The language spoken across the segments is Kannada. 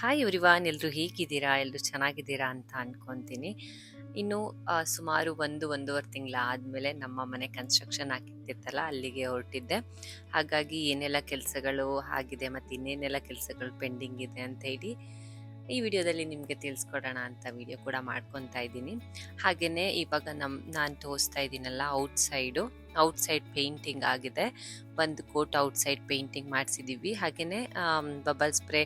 ಹಾಯ್ ಎವ್ರಿವಾನ್ ಎಲ್ಲರೂ ಹೇಗಿದ್ದೀರಾ? ಎಲ್ಲರೂ ಚೆನ್ನಾಗಿದ್ದೀರಾ ಅಂತ ಅಂದ್ಕೊತೀನಿ ಇನ್ನು ಸುಮಾರು ಒಂದು, ಒಂದೂವರೆ ತಿಂಗಳ ಆದಮೇಲೆ ನಮ್ಮ ಮನೆ ಕನ್ಸ್ಟ್ರಕ್ಷನ್ ಆಗ್ತಿತ್ತಲ್ಲ ಅಲ್ಲಿಗೆ ಹೊರಟಿದ್ದೆ. ಹಾಗಾಗಿ ಏನೆಲ್ಲ ಕೆಲಸಗಳು ಆಗಿದೆ ಮತ್ತು ಇನ್ನೇನೆಲ್ಲ ಕೆಲಸಗಳು ಪೆಂಡಿಂಗ್ ಇದೆ ಅಂತ ಹೇಳಿ ಈ ವಿಡಿಯೋದಲ್ಲಿ ನಿಮಗೆ ತಿಳಿಸ್ಕೊಡೋಣ ಅಂತ ವಿಡಿಯೋ ಕೂಡ ಮಾಡ್ಕೊತಾ ಇದ್ದೀನಿ. ಹಾಗೆಯೇ ಇವಾಗ ನಮ್ಮ ನಾನು ತೋರಿಸ್ತಾ ಇದ್ದೀನಲ್ಲ outside outside outside painting ಆಗಿದೆ. ಒಂದು ಕೋಟ್ ಔಟ್ಸೈಡ್ ಪೇಂಟಿಂಗ್ ಮಾಡಿಸಿದ್ದೀವಿ. ಹಾಗೆಯೇ ಬಬಲ್ ಸ್ಪ್ರೇ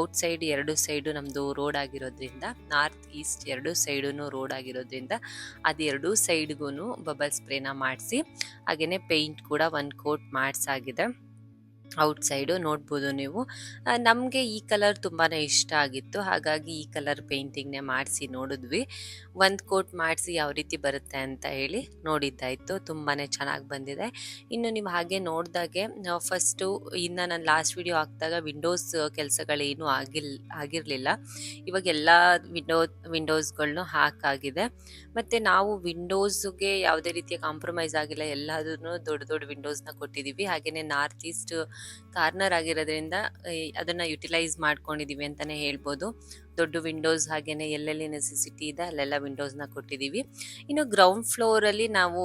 ಔಟ್ಸೈಡ್ ಎರಡು ಸೈಡು ನಮ್ಮದು ರೋಡ್ ಆಗಿರೋದ್ರಿಂದ ನಾರ್ತ್ ಈಸ್ಟ್ ಎರಡು ಸೈಡೂ ರೋಡ್ ಆಗಿರೋದ್ರಿಂದ, ಅದು ಎರಡೂ ಸೈಡ್ಗೂ ಬಬಲ್ ಸ್ಪ್ರೇನ ಮಾಡಿಸಿ ಹಾಗೆಯೇ ಪೇಂಟ್ ಕೂಡ ಒಂದು ಕೋಟ್ ಮಾಡಿಸಾಗಿದೆ. ಔಟ್ ಸೈಡು ನೋಡ್ಬೋದು ನೀವು. ನಮಗೆ ಈ ಕಲರ್ ತುಂಬಾ ಇಷ್ಟ ಆಗಿತ್ತು. ಹಾಗಾಗಿ ಈ ಕಲರ್ ಪೇಂಟಿಂಗ್ನೇ ಮಾಡಿಸಿ ನೋಡಿದ್ವಿ. ಒಂದು ಕೋಟ್ ಮಾಡಿಸಿ ಯಾವ ರೀತಿ ಬರುತ್ತೆ ಅಂತ ಹೇಳಿ ನೋಡಿದ್ದಾಯಿತು. ತುಂಬಾ ಚೆನ್ನಾಗಿ ಬಂದಿದೆ. ಇನ್ನು ನೀವು ಹಾಗೆ ನೋಡಿದಾಗೆ ಫಸ್ಟು ಇನ್ನು ನಾನು ಲಾಸ್ಟ್ ವಿಡಿಯೋ ಹಾಕಿದಾಗ ವಿಂಡೋಸ್ ಕೆಲಸಗಳೇನು ಆಗಿಲ್, ಆಗಿರಲಿಲ್ಲ. ಇವಾಗ ಎಲ್ಲ ವಿಂಡೋ ವಿಂಡೋಸ್ಗಳನ್ನೂ ಹಾಕಾಗಿದೆ. ಮತ್ತು ನಾವು ವಿಂಡೋಸ್ಗೆ ಯಾವುದೇ ರೀತಿಯ ಕಾಂಪ್ರಮೈಸ್ ಆಗಿಲ್ಲ. ಎಲ್ಲದನ್ನು ದೊಡ್ಡ ದೊಡ್ಡ ವಿಂಡೋಸ್ನ ಕೊಟ್ಟಿದ್ದೀವಿ ಹಾಗೆಯೇ ನಾರ್ತ್ ಈಸ್ಟ್ ಕಾರ್ನರ್ ಆಗಿರೋದ್ರಿಂದ ಅದನ್ನು ಯುಟಿಲೈಸ್ ಮಾಡ್ಕೊಂಡಿದ್ದೀವಿ ಅಂತಲೇ ಹೇಳ್ಬೋದು. ದೊಡ್ಡ ವಿಂಡೋಸ್ ಹಾಗೆಯೇ ಎಲ್ಲೆಲ್ಲಿ ನೆಸೆಸಿಟಿ ಇದೆ ಅಲ್ಲೆಲ್ಲ ವಿಂಡೋಸ್ನ ಕೊಟ್ಟಿದ್ದೀವಿ ಇನ್ನು ಗ್ರೌಂಡ್ ಫ್ಲೋರಲ್ಲಿ ನಾವು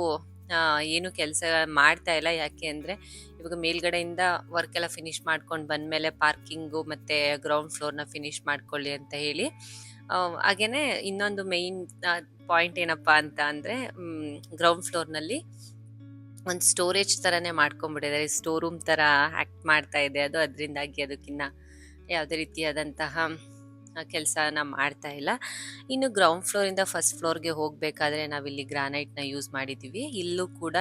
ಏನು ಕೆಲಸ ಮಾಡ್ತಾ ಇಲ್ಲ. ಯಾಕೆ ಅಂದರೆ, ಇವಾಗ ಮೇಲ್ಗಡೆಯಿಂದ ವರ್ಕ್ ಎಲ್ಲ ಫಿನಿಶ್ ಮಾಡ್ಕೊಂಡು ಬಂದಮೇಲೆ ಪಾರ್ಕಿಂಗು ಮತ್ತು ಗ್ರೌಂಡ್ ಫ್ಲೋರ್ನ ಫಿನಿಶ್ ಮಾಡ್ಕೊಳ್ಳಿ ಅಂತ ಹೇಳಿ ಹಾಗೆಯೇ ಇನ್ನೊಂದು ಮೇಯ್ನ್ ಪಾಯಿಂಟ್ ಏನಪ್ಪ ಅಂತ ಅಂದರೆ ಗ್ರೌಂಡ್ ಫ್ಲೋರ್ನಲ್ಲಿ ಒಂದು ಸ್ಟೋರೇಜ್ ಥರನೇ ಮಾಡ್ಕೊಂಡ್ಬಿಟ್ಟಿದ್ದಾರೆ ಸ್ಟೋರ್ ರೂಮ್ ಥರ ಆ್ಯಕ್ಟ್ ಮಾಡ್ತಾ ಇದೆ. ಅದು ಅದರಿಂದಾಗಿ ಅದಕ್ಕಿನ್ನ ಯಾವುದೇ ರೀತಿಯಾದಂತಹ ಕೆಲಸನ ಮಾಡ್ತಾ ಇಲ್ಲ. ಇನ್ನು ಗ್ರೌಂಡ್ ಫ್ಲೋರಿಂದ ಫಸ್ಟ್ ಫ್ಲೋರ್ಗೆ ಹೋಗಬೇಕಾದ್ರೆ ನಾವಿಲ್ಲಿ ಗ್ರಾನೈಟ್ನ ಯೂಸ್ ಮಾಡಿದ್ದೀವಿ ಇಲ್ಲೂ ಕೂಡ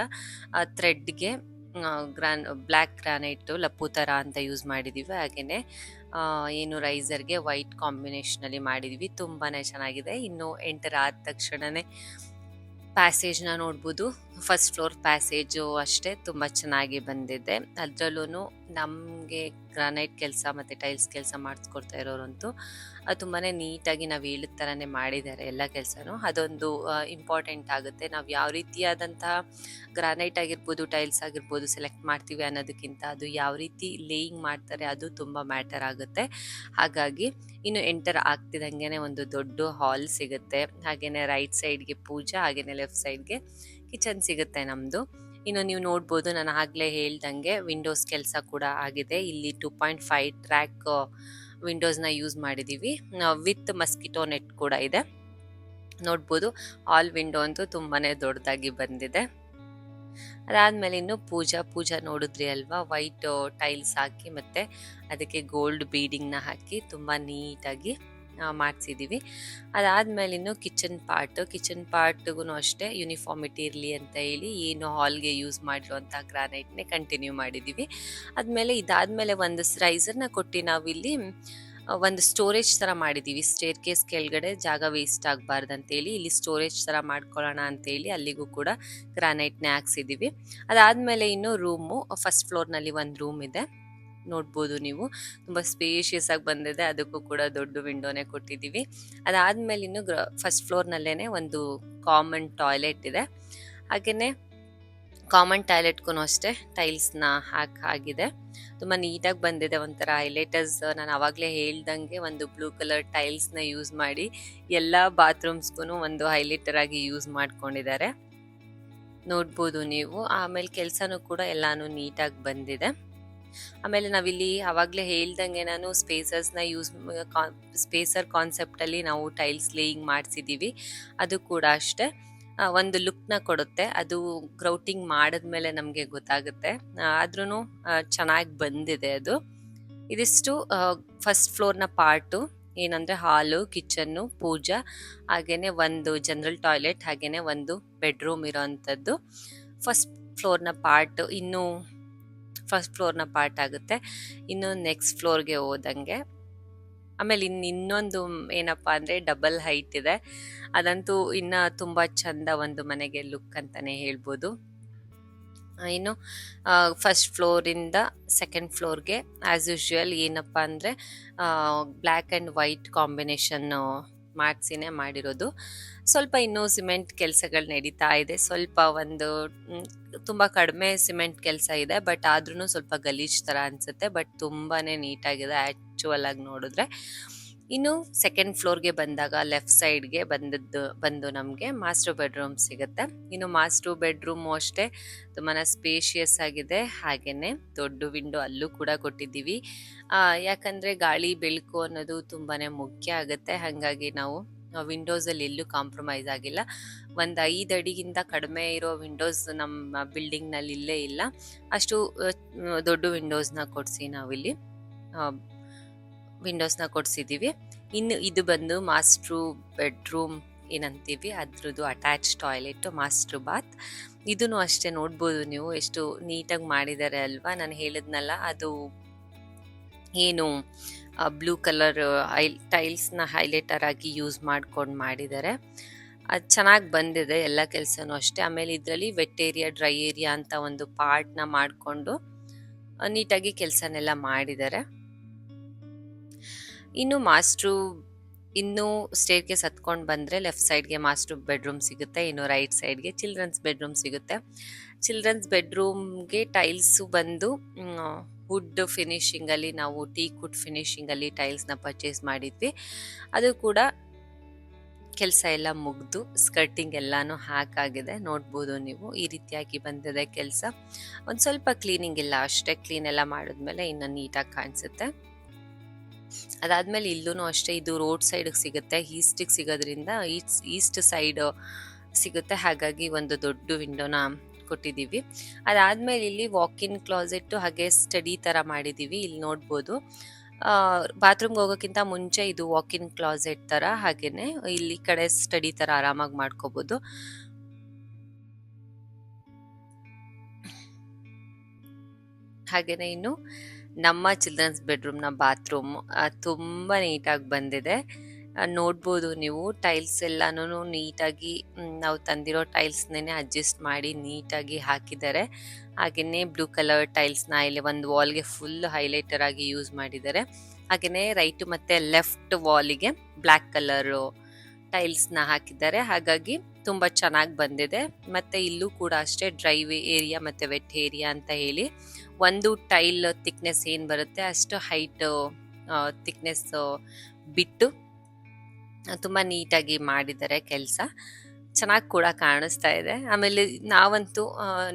ಥ್ರೆಡ್ಗೆ ಗ್ರಾನ್ ಬ್ಲ್ಯಾಕ್ ಗ್ರಾನೈಟು ಲಪ್ಪು ಥರ ಅಂತ ಯೂಸ್ ಮಾಡಿದ್ದೀವಿ ಹಾಗೆಯೇ ಏನು ರೈಸರ್ಗೆ ವೈಟ್ ಕಾಂಬಿನೇಷನಲ್ಲಿ ಮಾಡಿದ್ವಿ. ತುಂಬಾ ಚೆನ್ನಾಗಿದೆ. ಇನ್ನು ಎಂಟರ್ ಆದ ತಕ್ಷಣವೇ ಪ್ಯಾಸೇಜ್ನ ನೋಡ್ಬೋದು. ಫಸ್ಟ್ ಫ್ಲೋರ್ ಪ್ಯಾಸೇಜು ಅಷ್ಟೇ ತುಂಬ ಚೆನ್ನಾಗಿ ಬಂದಿದೆ. ಅದರಲ್ಲೂ ನಮಗೆ ಗ್ರಾನೈಟ್ ಕೆಲಸ ಮತ್ತು ಟೈಲ್ಸ್ ಕೆಲಸ ಮಾಡಿಸ್ಕೊಡ್ತಾ ಇರೋರಂತೂ ಅದು ತುಂಬಾ ನೀಟಾಗಿ ನಾವು ಹೇಳಿದ ಥರನೇ ಮಾಡಿದ್ದಾರೆ ಎಲ್ಲ ಕೆಲಸನೂ. ಅದೊಂದು ಇಂಪಾರ್ಟೆಂಟ್ ಆಗುತ್ತೆ. ನಾವು ಯಾವ ರೀತಿಯಾದಂತಹ ಗ್ರಾನೈಟ್ ಆಗಿರ್ಬೋದು, ಟೈಲ್ಸ್ ಆಗಿರ್ಬೋದು ಸೆಲೆಕ್ಟ್ ಮಾಡ್ತೀವಿ ಅನ್ನೋದಕ್ಕಿಂತ ಅದು ಯಾವ ರೀತಿ ಲೇಯಿಂಗ್ ಮಾಡ್ತಾರೆ ಅದು ತುಂಬ ಮ್ಯಾಟರ್ ಆಗುತ್ತೆ. ಹಾಗಾಗಿ ಇನ್ನು ಎಂಟರ್ ಆಗ್ತಿದಂಗೆ ಒಂದು ದೊಡ್ಡ ಹಾಲ್ ಸಿಗುತ್ತೆ. ಹಾಗೆಯೇ ರೈಟ್ ಸೈಡ್ಗೆ ಪೂಜಾ ಹಾಗೆಯೇ ಲೆಫ್ಟ್ ಸೈಡ್ಗೆ ಕಿಚನ್ ಸಿಗುತ್ತೆ ನಮ್ಮದು ಇನ್ನು ನೀವು ನೋಡ್ಬೋದು, ನಾನು ಆಗಲೇ ಹೇಳ್ದಂಗೆ ವಿಂಡೋಸ್ ಕೆಲಸ ಕೂಡ ಆಗಿದೆ. ಇಲ್ಲಿ ಟೂ ಪಾಯಿಂಟ್ ಫೈವ್ ಟ್ರ್ಯಾಕ್ ವಿಂಡೋಸ್ನ ಯೂಸ್ ಮಾಡಿದ್ದೀವಿ ವಿತ್ ಮಸ್ಕಿಟೋ ನೆಟ್ ಕೂಡ ಇದೆ. ನೋಡ್ಬೋದು ಆಲ್ ವಿಂಡೋ ಅಂತೂ ತುಂಬಾ ದೊಡ್ಡದಾಗಿ ಬಂದಿದೆ. ಅದಾದಮೇಲೆ ಇನ್ನು ಪೂಜಾ ಪೂಜಾ ನೋಡಿದ್ರಿ ಅಲ್ವಾ? ವೈಟ್ ಟೈಲ್ಸ್ ಹಾಕಿ ಮತ್ತು ಅದಕ್ಕೆ ಗೋಲ್ಡ್ ಬೀಡಿಂಗ್ನ ಹಾಕಿ ತುಂಬ ನೀಟಾಗಿ ಮಾಡಿಸಿದ್ದೀವಿ ಅದಾದಮೇಲೆ ಇನ್ನು ಕಿಚನ್ ಪಾರ್ಟ್ ಕಿಚನ್ ಪಾರ್ಟ್ಗೂ ಅಷ್ಟೇ ಯೂನಿಫಾರ್ಮಿಟಿ ಇರಲಿ ಅಂತ ಹೇಳಿ ಏನು ಹಾಲ್ಗೆ ಯೂಸ್ ಮಾಡಿರುವಂಥ ಗ್ರಾನೈಟ್ನೇ ಕಂಟಿನ್ಯೂ ಮಾಡಿದ್ದೀವಿ ಆದಮೇಲೆ ಇದಾದಮೇಲೆ ಒಂದು ರೈಸರ್ನ ಕೊಟ್ಟು ನಾವಿಲ್ಲಿ ಒಂದು ಸ್ಟೋರೇಜ್ ಥರ ಮಾಡಿದ್ದೀವಿ ಸ್ಟೇರ್ ಕೇಸ್ ಕೆಳಗಡೆ ಜಾಗ ವೇಸ್ಟ್ ಆಗಬಾರ್ದು ಅಂತೇಳಿ ಇಲ್ಲಿ ಸ್ಟೋರೇಜ್ ಥರ ಮಾಡ್ಕೊಳ್ಳೋಣ ಅಂತೇಳಿ ಅಲ್ಲಿಗೂ ಕೂಡ ಗ್ರಾನೈಟ್ನೇ ಹಾಕ್ಸಿದ್ದೀವಿ ಅದಾದಮೇಲೆ ಇನ್ನು ರೂಮು ಫಸ್ಟ್ ಫ್ಲೋರ್ನಲ್ಲಿ ಒಂದು ರೂಮ್ ಇದೆ. ನೋಡ್ಬೋದು ನೀವು. ತುಂಬ ಸ್ಪೇಷಿಯಸ್ ಆಗಿ ಬಂದಿದೆ. ಅದಕ್ಕೂ ಕೂಡ ದೊಡ್ಡ ವಿಂಡೋನೇ ಕೊಟ್ಟಿದ್ದೀವಿ. ಅದಾದಮೇಲೆ ಇನ್ನು ಗ್ರ ಫಸ್ಟ್ ಫ್ಲೋರ್ನಲ್ಲೇ ಒಂದು ಕಾಮನ್ ಟಾಯ್ಲೆಟ್ ಇದೆ. ಹಾಗೆಯೇ ಕಾಮನ್ ಟಾಯ್ಲೆಟ್ಗೂ ಅಷ್ಟೇ ಟೈಲ್ಸ್ನ ಹಾಕಿ, ಆಗಿದೆ. ತುಂಬ ನೀಟಾಗಿ ಬಂದಿದೆ ಒಂಥರ ಹೈಲೈಟರ್ಸ್ ನಾನು ಆವಾಗಲೇ ಹೇಳ್ದಂಗೆ ಒಂದು ಬ್ಲೂ ಕಲರ್ ಟೈಲ್ಸ್ನ ಯೂಸ್ ಮಾಡಿ ಎಲ್ಲ ಬಾತ್ರೂಮ್ಸ್ಗೂ ಒಂದು ಹೈಲೈಟರ್ ಆಗಿ ಯೂಸ್ ಮಾಡ್ಕೊಂಡಿದ್ದಾರೆ. ನೋಡ್ಬೋದು ನೀವು. ಆಮೇಲೆ ಕೆಲಸನೂ ಕೂಡ ಎಲ್ಲನೂ ನೀಟಾಗಿ ಬಂದಿದೆ. ಆಮೇಲೆ ನಾವಿಲ್ಲಿ ಆವಾಗಲೇ ಹೇಳ್ದಂಗೆ ನಾನು ಸ್ಪೇಸರ್ಸ್ನ ಯೂಸ್ ಸ್ಪೇಸರ್ ಕಾನ್ಸೆಪ್ಟಲ್ಲಿ ನಾವು ಟೈಲ್ಸ್ ಲೇಯಿಂಗ್ ಮಾಡಿಸಿದ್ದೀವಿ. ಅದು ಕೂಡ ಅಷ್ಟೇ. ಒಂದು ಲುಕ್ನ ಕೊಡುತ್ತೆ. ಅದು ಗ್ರೌಟಿಂಗ್ ಮಾಡಿದ್ಮೇಲೆ ನಮಗೆ ಗೊತ್ತಾಗುತ್ತೆ. ಆದ್ರೂ ಚೆನ್ನಾಗಿ ಬಂದಿದೆ ಅದು. ಇದಿಷ್ಟು ಫಸ್ಟ್ ಫ್ಲೋರ್ನ ಪಾರ್ಟು. ಏನಂದರೆ ಹಾಲು, ಕಿಚನ್ನು, ಪೂಜಾ ಹಾಗೆಯೇ ಒಂದು ಜನರಲ್ ಟಾಯ್ಲೆಟ್ ಹಾಗೆಯೇ ಒಂದು ಬೆಡ್ರೂಮ್ ಇರೋವಂಥದ್ದು ಫಸ್ಟ್ ಫ್ಲೋರ್ನ ಪಾರ್ಟ್. ಇನ್ನು ಫಸ್ಟ್ ಫ್ಲೋರ್ನ ಪಾರ್ಟ್ ಆಗುತ್ತೆ. ಇನ್ನು ನೆಕ್ಸ್ಟ್ ಫ್ಲೋರ್ಗೆ ಹೋದಂಗೆ, ಆಮೇಲೆ ಇನ್ನು ಇನ್ನೊಂದು ಏನಪ್ಪ ಅಂದರೆ ಡಬಲ್ ಹೈಟ್ ಇದೆ. ಅದಂತೂ ಇನ್ನು ತುಂಬ ಚಂದ ಒಂದು ಮನೆಗೆ ಲುಕ್ ಅಂತಲೇ ಹೇಳ್ಬೋದು. ಇನ್ನು ಫಸ್ಟ್ ಫ್ಲೋರಿಂದ ಸೆಕೆಂಡ್ ಫ್ಲೋರ್ಗೆ ಆ್ಯಸ್ ಯೂಶ್ವಲ್ ಏನಪ್ಪ ಅಂದರೆ ಬ್ಲ್ಯಾಕ್ ಆ್ಯಂಡ್ ವೈಟ್ ಕಾಂಬಿನೇಷನ್ನು ಮಾಡಿಸಿನೇ ಮಾಡಿರೋದು. ಸ್ವಲ್ಪ ಇನ್ನೂ ಸಿಮೆಂಟ್ ಕೆಲಸಗಳು ನಡೀತಾ ಇದೆ. ಸ್ವಲ್ಪ ಒಂದು ತುಂಬ ಕಡಿಮೆ ಸಿಮೆಂಟ್ ಕೆಲಸ ಇದೆ, ಬಟ್ ಆದ್ರೂ ಸ್ವಲ್ಪ ಗಲೀಜ್ ಥರ ಅನಿಸುತ್ತೆ. ಬಟ್ ತುಂಬಾ ನೀಟಾಗಿದೆ ಆ್ಯಕ್ಚುವಲ್ ಆಗಿ ನೋಡಿದ್ರೆ. ಇನ್ನು ಸೆಕೆಂಡ್ ಫ್ಲೋರ್ಗೆ ಬಂದಾಗ ಲೆಫ್ಟ್ ಸೈಡ್ಗೆ ಬಂದದ್ದು, ಬಂದು ನಮಗೆ ಮಾಸ್ಟರ್ ಬೆಡ್ರೂಮ್ ಸಿಗುತ್ತೆ. ಇನ್ನು ಮಾಸ್ಟರ್ ಬೆಡ್ರೂಮು ಅಷ್ಟೇ ತುಂಬಾ ಸ್ಪೇಷಿಯಸ್ ಆಗಿದೆ. ಹಾಗೆಯೇ ದೊಡ್ಡ ವಿಂಡೋ ಅಲ್ಲೂ ಕೂಡ ಕೊಟ್ಟಿದ್ದೀವಿ. ಯಾಕಂದರೆ ಗಾಳಿ, ಬೆಳಕು ಅನ್ನೋದು ತುಂಬಾ ಮುಖ್ಯ ಆಗುತ್ತೆ. ಹಾಗಾಗಿ ನಾವು ವಿಂಡೋಸಲ್ಲಿ ಎಲ್ಲೂ ಕಾಂಪ್ರಮೈಸ್ ಆಗಿಲ್ಲ. ಒಂದು ಐದು ಅಡಿಗಿಂತ ಕಡಿಮೆ ಇರೋ ವಿಂಡೋಸ್ ನಮ್ಮ ಬಿಲ್ಡಿಂಗ್ನಲ್ಲಿ ಇಲ್ಲೇ ಇಲ್ಲ. ಅಷ್ಟು ದೊಡ್ಡ ವಿಂಡೋಸ್ನ ಕೊಡಿಸಿ ನಾವಿಲ್ಲಿ ವಿಂಡೋಸ್ನ ಕೊಡಿಸಿದ್ದೀವಿ ಇನ್ನು ಇದು ಬಂದು ಮಾಸ್ಟ್ರು ಬೆಡ್ರೂಮ್ ಏನಂತೀವಿ, ಅದ್ರದ್ದು ಅಟ್ಯಾಚ್ ಟಾಯ್ಲೆಟ್, ಮಾಸ್ಟ್ರು ಬಾತ್. ಇದನ್ನು ಅಷ್ಟೇ ನೋಡ್ಬೋದು ನೀವು, ಎಷ್ಟು ನೀಟಾಗಿ ಮಾಡಿದ್ದಾರೆ ಅಲ್ವಾ? ನಾನು ಹೇಳಿದ್ನಲ್ಲ, ಅದು ಏನು ಬ್ಲೂ ಕಲರ್ ಐ ಟೈಲ್ಸ್ನ ಹೈಲೈಟರ್ ಆಗಿ ಯೂಸ್ ಮಾಡ್ಕೊಂಡು ಮಾಡಿದ್ದಾರೆ ಅದು ಚೆನ್ನಾಗಿ ಬಂದಿದೆ, ಎಲ್ಲ ಕೆಲಸನೂ ಅಷ್ಟೇ. ಆಮೇಲೆ ಇದರಲ್ಲಿ ವೆಟ್ ಏರಿಯಾ, ಡ್ರೈ ಏರಿಯಾ ಅಂತ ಒಂದು ಪಾರ್ಟ್ನ ಮಾಡಿಕೊಂಡು ನೀಟಾಗಿ ಕೆಲಸನೆಲ್ಲ ಮಾಡಿದ್ದಾರೆ ಇನ್ನು ಮಾಸ್ಟ್ರು ಇನ್ನು ಸ್ಟೇರ್ಗೆ ಹತ್ಕೊಂಡು ಬಂದರೆ ಲೆಫ್ಟ್ ಸೈಡ್ಗೆ ಮಾಸ್ಟರ್ ಬೆಡ್ರೂಮ್ ಸಿಗುತ್ತೆ, ಇನ್ನು ರೈಟ್ ಸೈಡ್ಗೆ ಚಿಲ್ಡ್ರನ್ಸ್ ಬೆಡ್ರೂಮ್ ಸಿಗುತ್ತೆ. ಚಿಲ್ಡ್ರನ್ಸ್ ಬೆಡ್ರೂಮ್ಗೆ ಟೈಲ್ಸು ಬಂದು ವುಡ್ ಫಿನಿಶಿಂಗಲ್ಲಿ ನಾವು ಟೀಕಟ್ ಫಿನಿಶಿಂಗ್ ಅಲ್ಲಿ ಟೈಲ್ಸ್ ಟೈಲ್ಸ್ನ ಪರ್ಚೇಸ್ ಮಾಡಿದ್ವಿ. ಅದು ಕೂಡ ಕೆಲಸ ಎಲ್ಲ ಮುಗ್ದು, ಸ್ಕರ್ಟಿಂಗ್ ಎಲ್ಲಾನು ಹಾಕಾಗಿದೆ, ನೋಡ್ಬೋದು ನೀವು. ಈ ರೀತಿಯಾಗಿ ಬಂದಿದೆ ಕೆಲಸ. ಒಂದು ಸ್ವಲ್ಪ ಕ್ಲೀನಿಂಗ್ ಇಲ್ಲ, ಅಷ್ಟೇ ಕ್ಲೀನ್ ಎಲ್ಲ ಮಾಡಿದ್ಮೇಲೆ ಇನ್ನು ನೀಟಾಗಿ ಕಾಣಿಸುತ್ತೆ. ಅದಾದ್ಮೇಲೆ ಇಲ್ಲೂ ಅಷ್ಟೇ ಇದು ರೋಡ್ ಸೈಡ್ಗೆ ಸಿಗುತ್ತೆ ಈಸ್ಟಿಗೆ ಸಿಗೋದ್ರಿಂದ ಈಸ್ಟ್ ಈಸ್ಟ್ ಸೈಡ್ ಸಿಗುತ್ತೆ. ಹಾಗಾಗಿ ಒಂದು ದೊಡ್ಡ ವಿಂಡೋನ ಕೊಟ್ಟಿದ್ದೀವಿ. ಅದಾದ್ಮೇಲೆ ಇಲ್ಲಿ ವಾಕ್ ಇನ್ ಕ್ಲಾಸೆಟ್ ಹಾಗೆ ಸ್ಟಡಿ ಥರ ಮಾಡಿದ್ದೀವಿ, ಇಲ್ಲಿ ನೋಡ್ಬೋದು. ಬಾತ್ರೂಮ್ಗೆ ಹೋಗೋಕ್ಕಿಂತ ಮುಂಚೆ ಇದು ವಾಕ್ ಇನ್ ಕ್ಲಾಸೆಟ್ ಥರ ಹಾಗೇನೆ ಇಲ್ಲಿ ಕಡೆ ಸ್ಟಡಿ ಥರ ಆರಾಮಾಗಿ ಮಾಡ್ಕೋಬೋದು. ಹಾಗೇನೆ ಇನ್ನು ನಮ್ಮ ಚಿಲ್ಡ್ರನ್ಸ್ ಬೆಡ್ರೂಮ್ನ ಬಾತ್ರೂಮ್ ತುಂಬ ನೀಟಾಗಿ ಬಂದಿದೆ. ನೋಡ್ಬೋದು ನೀವು ಟೈಲ್ಸ್ ಎಲ್ಲಾನು ನೀಟಾಗಿ ನಾವು ತಂದಿರೋ ಟೈಲ್ಸ್ನೇ ಅಡ್ಜಸ್ಟ್ ಮಾಡಿ ನೀಟಾಗಿ ಹಾಕಿದ್ದಾರೆ. ಹಾಗೆಯೇ ಬ್ಲೂ ಕಲರ್ ಟೈಲ್ಸ್ನ ಇಲ್ಲಿ ಒಂದು ವಾಲ್ಗೆ ಫುಲ್ ಹೈಲೈಟರ್ ಆಗಿ ಯೂಸ್ ಮಾಡಿದ್ದಾರೆ. ಹಾಗೆಯೇ ರೈಟ್ ಮತ್ತೆ ಲೆಫ್ಟ್ ವಾಲಿಗೆ ಬ್ಲ್ಯಾಕ್ ಕಲರು ಟೈಲ್ಸ್ನ ಹಾಕಿದ್ದಾರೆ. ಹಾಗಾಗಿ ತುಂಬ ಚೆನ್ನಾಗಿ ಬಂದಿದೆ. ಮತ್ತೆ ಇಲ್ಲೂ ಕೂಡ ಅಷ್ಟೇ ಡ್ರೈವ್ ಏರಿಯಾ ಮತ್ತೆ ವೆಟ್ ಏರಿಯಾ ಅಂತ ಹೇಳಿ ಒಂದು ಟೈಲ್ ಥಿಕ್ನೆಸ್ ಏನು ಬರುತ್ತೆ ಅಷ್ಟು ಹೈಟ್ ಥಿಕ್ನೆಸ್ ಬಿಟ್ಟು ತುಂಬ ನೀಟಾಗಿ ಮಾಡಿದ್ದಾರೆ ಕೆಲಸ. ಚೆನ್ನಾಗಿ ಕೂಡ ಕಾಣಿಸ್ತಾ ಇದೆ. ಆಮೇಲೆ ನಾವಂತೂ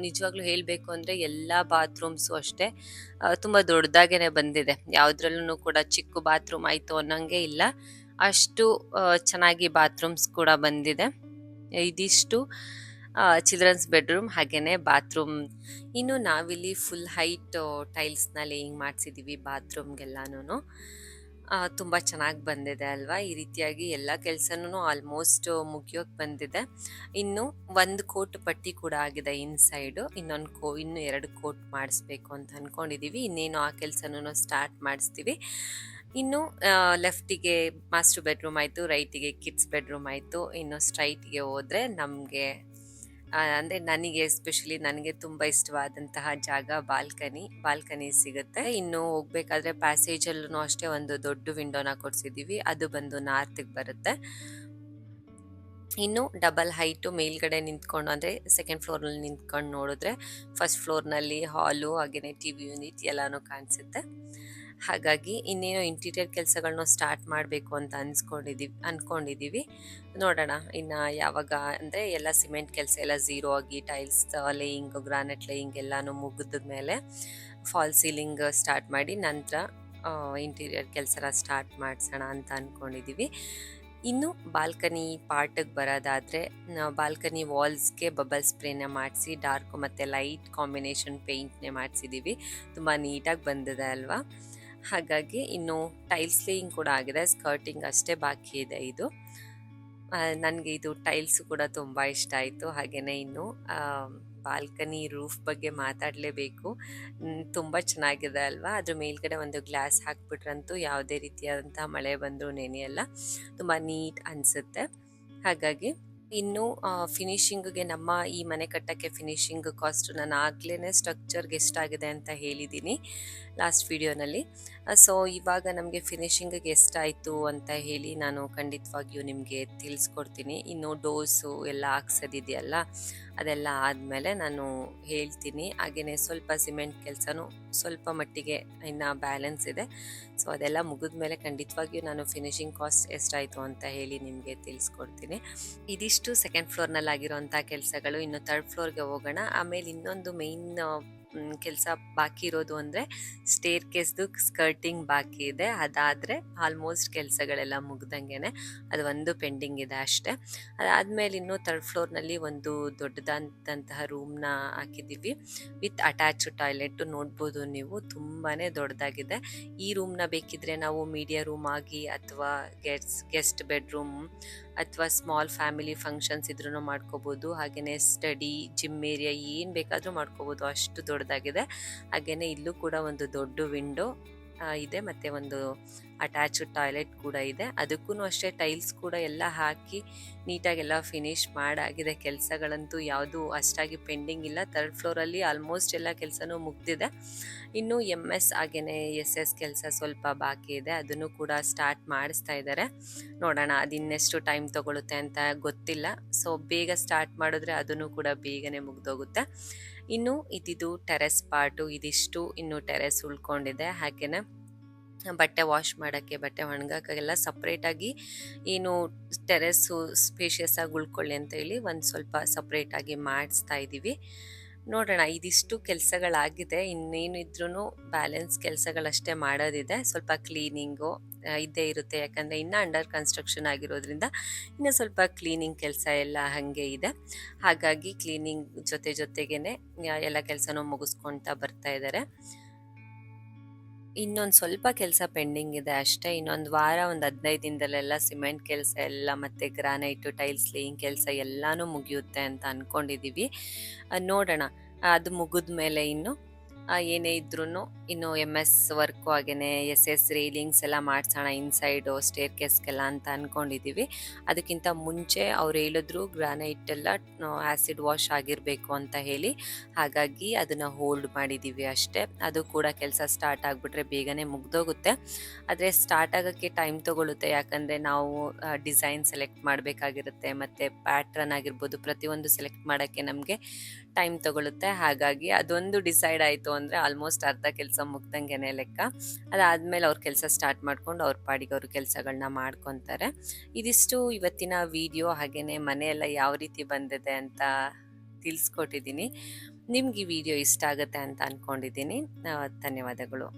ನಿಜವಾಗ್ಲೂ ಹೇಳಬೇಕು ಅಂದರೆ ಎಲ್ಲ ಬಾತ್ರೂಮ್ಸು ಅಷ್ಟೇ ತುಂಬ ದೊಡ್ಡದಾಗೇ ಬಂದಿದೆ. ಯಾವುದ್ರಲ್ಲೂ ಕೂಡ ಚಿಕ್ಕ ಬಾತ್ರೂಮ್ ಆಯಿತು ಅನ್ನೋಂಗೆ ಇಲ್ಲ. ಅಷ್ಟು ಚೆನ್ನಾಗಿ ಬಾತ್ರೂಮ್ಸ್ ಕೂಡ ಬಂದಿದೆ. ಇದಿಷ್ಟು ಚಿಲ್ಡ್ರನ್ಸ್ ಬೆಡ್ರೂಮ್ ಹಾಗೇನೆ ಬಾತ್ರೂಮ್ ಇನ್ನು ನಾವಿಲ್ಲಿ ಫುಲ್ ಹೈಟ್ ಟೈಲ್ಸ್ನ ಲೇಯಿಂಗ್ ಮಾಡಿಸಿದ್ದೀವಿ ಬಾತ್ರೂಮ್ಗೆಲ್ಲನೂ ತುಂಬ ಚೆನ್ನಾಗಿ ಬಂದಿದೆ ಅಲ್ವಾ? ಈ ರೀತಿಯಾಗಿ ಎಲ್ಲ ಕೆಲಸನೂ ಆಲ್ಮೋಸ್ಟ್ ಮುಗಿಯೋಕೆ ಬಂದಿದೆ. ಇನ್ನು ಒಂದು ಕೋಟ್ ಪಟ್ಟಿ ಕೂಡ ಆಗಿದೆ ಇನ್ಸೈಡು ಇನ್ನೊಂದು ಕೋ, ಇನ್ನು ಎರಡು ಕೋಟ್ ಮಾಡಿಸ್ಬೇಕು ಅಂತ ಅಂದ್ಕೊಂಡಿದ್ದೀವಿ ಇನ್ನೇನು ಆ ಕೆಲಸನೂ ಸ್ಟಾರ್ಟ್ ಮಾಡಿಸ್ತೀವಿ. ಇನ್ನು ಲೆಫ್ಟಿಗೆ ಮಾಸ್ಟರ್ ಬೆಡ್ರೂಮ್ ಆಯಿತು ರೈಟಿಗೆ ಕಿಡ್ಸ್ ಬೆಡ್ರೂಮ್ ಆಯಿತು, ಇನ್ನು ಸ್ಟ್ರೈಟ್ಗೆ ಹೋದರೆ ನಮಗೆ ಅಂದರೆ ನನಗೆ ಎಸ್ಪೆಷಲಿ ನನಗೆ ತುಂಬ ಇಷ್ಟವಾದಂತಹ ಜಾಗ ಬಾಲ್ಕನಿ ಬಾಲ್ಕನಿ ಸಿಗುತ್ತೆ. ಇನ್ನು ಹೋಗ್ಬೇಕಾದ್ರೆ ಪ್ಯಾಸೇಜಲ್ಲೂ ಅಷ್ಟೇ ಒಂದು ದೊಡ್ಡ ವಿಂಡೋನ ಕೊಡಿಸಿದ್ದೀವಿ ಅದು ಬಂದು ನಾರ್ತಿಗೆ ಬರುತ್ತೆ. ಇನ್ನು ಡಬಲ್ ಹೈಟು ಮೇಲ್ಗಡೆ ನಿಂತ್ಕೊಂಡು, ಅಂದರೆ ಸೆಕೆಂಡ್ ಫ್ಲೋರ್ನಲ್ಲಿ ನಿಂತ್ಕೊಂಡು ನೋಡಿದ್ರೆ ಫಸ್ಟ್ ಫ್ಲೋರ್ನಲ್ಲಿ ಹಾಲು ಹಾಗೆಯೇ ಟಿ ವಿ ಯೂನಿಟ್ ಎಲ್ಲನೂ ಕಾಣಿಸುತ್ತೆ. ಹಾಗಾಗಿ ಇನ್ನೇನು ಇಂಟೀರಿಯರ್ ಕೆಲಸಗಳನ್ನ ಸ್ಟಾರ್ಟ್ ಮಾಡಬೇಕು ಅಂತ ಅನ್ಸ್ಕೊಂಡಿದ್ದೀವಿ ಅಂದ್ಕೊಂಡಿದ್ದೀವಿ ನೋಡೋಣ, ಇನ್ನು ಯಾವಾಗ ಅಂದರೆ ಎಲ್ಲ ಸಿಮೆಂಟ್ ಕೆಲಸ ಎಲ್ಲ ಝೀರೋ ಆಗಿ ಟೈಲ್ಸ್ ಲೇಯಿಂಗ್ ಗ್ರಾನೆಟ್ ಲೇಯಿಂಗ್ ಎಲ್ಲನೂ ಮುಗಿದ ಮೇಲೆ ಫಾಲ್ ಸೀಲಿಂಗ್ ಸ್ಟಾರ್ಟ್ ಮಾಡಿ ನಂತರ ಇಂಟೀರಿಯರ್ ಕೆಲಸನ ಸ್ಟಾರ್ಟ್ ಮಾಡಿಸೋಣ ಅಂತ ಅಂದ್ಕೊಂಡಿದ್ದೀವಿ ಇನ್ನು ಬಾಲ್ಕನಿ ಪಾರ್ಟಿಗೆ ಬರೋದಾದರೆ ಬಾಲ್ಕನಿ ವಾಲ್ಸ್ಗೆ ಬಬಲ್ ಸ್ಪ್ರೇನ ಮಾಡಿಸಿ ಡಾರ್ಕ್ ಮತ್ತು ಲೈಟ್ ಕಾಂಬಿನೇಷನ್ ಪೇಂಟ್ನೇ ಮಾಡಿಸಿದ್ದೀವಿ ತುಂಬ ನೀಟಾಗಿ ಬಂದಿದೆ ಅಲ್ವಾ? ಹಾಗಾಗಿ ಇನ್ನು ಟೈಲ್ಸ್ ಲೇಯಿಂಗ್ ಕೂಡ ಆಗಿದೆ, ಸ್ಕರ್ಟಿಂಗ್ ಅಷ್ಟೇ ಬಾಕಿ ಇದೆ ಇದು. ನನಗೆ ಇದು ಟೈಲ್ಸ್ ಕೂಡ ತುಂಬ ಇಷ್ಟ ಆಯಿತು ಹಾಗೆಯೇ ಇನ್ನು ಬಾಲ್ಕನಿ ರೂಫ್ ಬಗ್ಗೆ ಮಾತಾಡಲೇಬೇಕು. ತುಂಬ ಚೆನ್ನಾಗಿದೆ ಅಲ್ವಾ? ಅದ್ರ ಮೇಲ್ಗಡೆ ಒಂದು ಗ್ಲಾಸ್ ಹಾಕ್ಬಿಟ್ರಂತೂ ಯಾವುದೇ ರೀತಿಯಾದಂಥ ಮಳೆ ಬಂದರೂ ನೆನೆಯಲ್ಲ. ತುಂಬ ನೀಟ್ ಅನಿಸುತ್ತೆ. ಹಾಗಾಗಿ ಇನ್ನು ಫಿನಿಶಿಂಗ್ಗೆ ನಮ್ಮ ಈ ಮನೆ ಕಟ್ಟಕ್ಕೆ ಫಿನಿಶಿಂಗ್ ಕಾಸ್ಟ್ ನಾನು ಆಗ್ಲೇ ಸ್ಟ್ರಕ್ಚರ್ಗೆ ಎಷ್ಟಾಗಿದೆ ಅಂತ ಹೇಳಿದ್ದೀನಿ ಲಾಸ್ಟ್ ವಿಡಿಯೋನಲ್ಲಿ ಸೊ ಇವಾಗ ನಮಗೆ ಫಿನಿಶಿಂಗಿಗೆ ಎಷ್ಟಾಯಿತು ಅಂತ ಹೇಳಿ ನಾನು ಖಂಡಿತವಾಗಿಯೂ ನಿಮಗೆ ತಿಳಿಸ್ಕೊಡ್ತೀನಿ. ಇನ್ನು ಡೋಸು ಎಲ್ಲ ಹಾಕ್ಸೋದಿದೆಯಲ್ಲ, ಅದೆಲ್ಲ ಆದಮೇಲೆ ನಾನು ಹೇಳ್ತೀನಿ. ಹಾಗೆಯೇ ಸ್ವಲ್ಪ ಸಿಮೆಂಟ್ ಕೆಲಸನೂ ಸ್ವಲ್ಪ ಮಟ್ಟಿಗೆ ಇನ್ನು ಬ್ಯಾಲೆನ್ಸ್ ಇದೆ. ಸೊ ಅದೆಲ್ಲ ಮುಗಿದ ಮೇಲೆ ಖಂಡಿತವಾಗಿಯೂ ನಾನು ಫಿನಿಶಿಂಗ್ ಕಾಸ್ಟ್ ಎಷ್ಟಾಯಿತು ಅಂತ ಹೇಳಿ ನಿಮಗೆ ತಿಳಿಸ್ಕೊಡ್ತೀನಿ. ಇದಿಷ್ಟು ಸೆಕೆಂಡ್ ಫ್ಲೋರ್ನಲ್ಲಿ ಆಗಿರೋಂಥ ಕೆಲಸಗಳು, ಇನ್ನು ತರ್ಡ್ ಫ್ಲೋರ್ಗೆ ಹೋಗೋಣ. ಆಮೇಲೆ ಇನ್ನೊಂದು ಮೇಯ್ನ್ ಕೆಲಸ ಬಾಕಿ ಇರೋದು ಅಂದರೆ ಸ್ಟೇರ್ ಕೇಸ್ದು ಸ್ಕರ್ಟಿಂಗ್ ಬಾಕಿ ಇದೆ. ಅದಾದರೆ ಆಲ್ಮೋಸ್ಟ್ ಕೆಲಸಗಳೆಲ್ಲ ಮುಗ್ದಂಗೆ ಅದು ಒಂದು ಪೆಂಡಿಂಗ್ ಇದೆ ಅಷ್ಟೇ. ಅದಾದಮೇಲೆ ಇನ್ನೂ ತರ್ಡ್ ಫ್ಲೋರ್ನಲ್ಲಿ ಒಂದು ದೊಡ್ಡದಾದಂತಹ ರೂಮ್ನ ಹಾಕಿದ್ದೀವಿ. ವಿತ್ ಅಟ್ಯಾಚ್ ಟಾಯ್ಲೆಟ್ ನೋಡ್ಬೋದು ನೀವು ತುಂಬಾ ದೊಡ್ಡದಾಗಿದೆ. ಈ ರೂಮ್ನ ಬೇಕಿದ್ರೆ ನಾವು ಮೀಡಿಯಾ ರೂಮ್ ಆಗಿ ಅಥವಾ ಗೆಸ್ಟ್ ಗೆಸ್ಟ್ ಬೆಡ್ರೂಮ್ ಅಥವಾ ಸ್ಮಾಲ್ ಫ್ಯಾಮಿಲಿ ಫಂಕ್ಷನ್ಸ್ ಇದ್ರೂ ಮಾಡ್ಕೋಬೋದು. ಹಾಗೆಯೇ ಸ್ಟಡಿ ಜಿಮ್ ಏರಿಯಾ ಏನು ಬೇಕಾದರೂ ಮಾಡ್ಕೋಬೋದು. ಅಷ್ಟು ದೊಡ್ಡದಾಗಿದೆ. ಹಾಗೆಯೇ ಇಲ್ಲೂ ಕೂಡ ಒಂದು ದೊಡ್ಡ ವಿಂಡೋ ಇದೆ. ಮತ್ತು ಒಂದು ಅಟ್ಯಾಚ್ ಟಾಯ್ಲೆಟ್ ಕೂಡ ಇದೆ. ಅದಕ್ಕೂ ಅಷ್ಟೇ ಟೈಲ್ಸ್ ಕೂಡ ಎಲ್ಲ ಹಾಕಿ ನೀಟಾಗೆಲ್ಲ ಫಿನಿಶ್ ಮಾಡಾಗಿದೆ. ಕೆಲಸಗಳಂತೂ ಯಾವುದು ಅಷ್ಟಾಗಿ ಪೆಂಡಿಂಗ್ ಇಲ್ಲ. ತರ್ಡ್ ಫ್ಲೋರಲ್ಲಿ ಆಲ್ಮೋಸ್ಟ್ ಎಲ್ಲ ಕೆಲಸನೂ ಮುಗ್ದಿದೆ. ಇನ್ನು ಎಂ ಎಸ್ ಹಾಗೆಯೇ ಎಸ್ ಎಸ್ ಕೆಲಸ ಸ್ವಲ್ಪ ಬಾಕಿ ಇದೆ. ಅದನ್ನು ಕೂಡ ಸ್ಟಾರ್ಟ್ ಮಾಡಿಸ್ತಾ ಇದ್ದಾರೆ. ನೋಡೋಣ ಅದು ಇನ್ನೆಷ್ಟು ಟೈಮ್ ತೊಗೊಳುತ್ತೆ ಅಂತ ಗೊತ್ತಿಲ್ಲ. ಸೊ, ಬೇಗ ಸ್ಟಾರ್ಟ್ ಮಾಡಿದ್ರೆ ಅದನ್ನು ಕೂಡ ಬೇಗನೆ ಮುಗ್ದೋಗುತ್ತೆ. ಇನ್ನು ಇದಿದು ಟೆರೆಸ್ ಪಾರ್ಟು, ಇದಿಷ್ಟು ಇನ್ನು ಟೆರೆಸ್ ಉಳ್ಕೊಂಡಿದೆ. ಹಾಗೆಯೇ ಬಟ್ಟೆ ವಾಶ್ ಮಾಡೋಕ್ಕೆ, ಬಟ್ಟೆ ಒಣಗಾಕೆಲ್ಲ ಸಪ್ರೇಟಾಗಿ ಏನು ಟೆರೆಸ್ಸು ಸ್ಪೇಷಿಯಸ್ ಆಗಿ ಉಳ್ಕೊಳ್ಳಿ ಅಂತ ಹೇಳಿ ಒಂದು ಸ್ವಲ್ಪ ಸಪ್ರೇಟಾಗಿ ಮಾಡಿಸ್ತಾ ಇದ್ದೀವಿ ನೋಡೋಣ, ಇದಿಷ್ಟು ಕೆಲಸಗಳಾಗಿದೆ. ಇನ್ನೇನು ಇದ್ರೂ ಬ್ಯಾಲೆನ್ಸ್ ಕೆಲಸಗಳಷ್ಟೇ ಮಾಡೋದಿದೆ. ಸ್ವಲ್ಪ ಕ್ಲೀನಿಂಗು ಇದ್ದೇ ಇರುತ್ತೆ. ಯಾಕಂದರೆ ಇನ್ನೂ ಅಂಡರ್ ಕನ್ಸ್ಟ್ರಕ್ಷನ್ ಆಗಿರೋದ್ರಿಂದ ಇನ್ನು ಸ್ವಲ್ಪ ಕ್ಲೀನಿಂಗ್ ಕೆಲಸ ಎಲ್ಲ ಹಾಗೆ ಇದೆ. ಹಾಗಾಗಿ ಕ್ಲೀನಿಂಗ್ ಜೊತೆ ಜೊತೆಗೇ ಎಲ್ಲ ಕೆಲಸನೂ ಮುಗಿಸ್ಕೊಳ್ತಾ ಬರ್ತಾ ಇದ್ದಾರೆ ಇನ್ನೊಂದು ಸ್ವಲ್ಪ ಕೆಲಸ ಪೆಂಡಿಂಗ್ ಇದೆ ಅಷ್ಟೇ. ಇನ್ನೊಂದು ವಾರ, ಒಂದು ಹದಿನೈದು ದಿನದಲ್ಲೆಲ್ಲ ಸಿಮೆಂಟ್ ಕೆಲಸ ಎಲ್ಲ ಮತ್ತು ಗ್ರಾನೈಟು ಟೈಲ್ಸ್ ಲೇಯಿಂಗ್ ಕೆಲಸ ಎಲ್ಲನೂ ಮುಗಿಯುತ್ತೆ ಅಂತ ಅಂದ್ಕೊಂಡಿದ್ದೀವಿ ನೋಡೋಣ. ಅದು ಮುಗಿದ ಮೇಲೆ ಇನ್ನು ಏನೇ ಇದ್ರೂ ಇನ್ನು ಎಂ ಎಸ್ ವರ್ಕು ಹಾಗೆಯೇ ಎಸ್ ಎಸ್ ರೀಲಿಂಗ್ಸ್ ಎಲ್ಲ ಮಾಡಿಸೋಣ ಇನ್ಸೈಡು ಸ್ಟೇರ್ ಕೇಸ್ಗೆಲ್ಲ ಅಂತ ಅಂದ್ಕೊಂಡಿದ್ದೀವಿ ಅದಕ್ಕಿಂತ ಮುಂಚೆ ಅವ್ರು ಹೇಳಿದ್ರು ಗ್ರಾನೈಟ್ ಎಲ್ಲ ಆ್ಯಸಿಡ್ ವಾಶ್ ಆಗಿರಬೇಕು ಅಂತ ಹೇಳಿ. ಹಾಗಾಗಿ ಅದನ್ನು ಹೋಲ್ಡ್ ಮಾಡಿದ್ದೀವಿ ಅಷ್ಟೇ. ಅದು ಕೂಡ ಕೆಲಸ ಸ್ಟಾರ್ಟ್ ಆಗಿಬಿಟ್ರೆ ಬೇಗನೆ ಮುಗ್ದೋಗುತ್ತೆ. ಆದರೆ ಸ್ಟಾರ್ಟ್ ಆಗೋಕ್ಕೆ ಟೈಮ್ ತೊಗೊಳುತ್ತೆ. ಯಾಕಂದರೆ ನಾವು ಡಿಸೈನ್ ಸೆಲೆಕ್ಟ್ ಮಾಡಬೇಕಾಗಿರುತ್ತೆ. ಮತ್ತು ಪ್ಯಾಟ್ರನ್ ಆಗಿರ್ಬೋದು, ಪ್ರತಿಯೊಂದು ಸೆಲೆಕ್ಟ್ ಮಾಡೋಕ್ಕೆ ನಮಗೆ ಟೈಮ್ ತೊಗೊಳುತ್ತೆ. ಹಾಗಾಗಿ ಅದೊಂದು ಡಿಸೈಡ್ ಆಯಿತು ಅಂದರೆ ಆಲ್ಮೋಸ್ಟ್ ಅರ್ಧ ಕೆಲಸ ಮುಗ್ದಂಗೆ ಲೆಕ್ಕ. ಅದಾದಮೇಲೆ ಅವ್ರ ಕೆಲಸ ಸ್ಟಾರ್ಟ್ ಮಾಡ್ಕೊಂಡು ಅವ್ರ ಪಾಡಿಗೆ ಅವ್ರ ಕೆಲಸಗಳನ್ನ ಮಾಡ್ಕೊತಾರೆ. ಇದಿಷ್ಟು ಇವತ್ತಿನ ವಿಡಿಯೋ ಹಾಗೆಯೇ ಮನೆಯೆಲ್ಲ ಯಾವ ರೀತಿ ಬಂದಿದೆ ಅಂತ ತಿಳಿಸ್ಕೊಟ್ಟಿದ್ದೀನಿ ನಿಮ್ಗೆ ಈ ವಿಡಿಯೋ ಇಷ್ಟ ಆಗುತ್ತೆ ಅಂತ ಅಂದ್ಕೊಂಡಿದ್ದೀನಿ ಧನ್ಯವಾದಗಳು.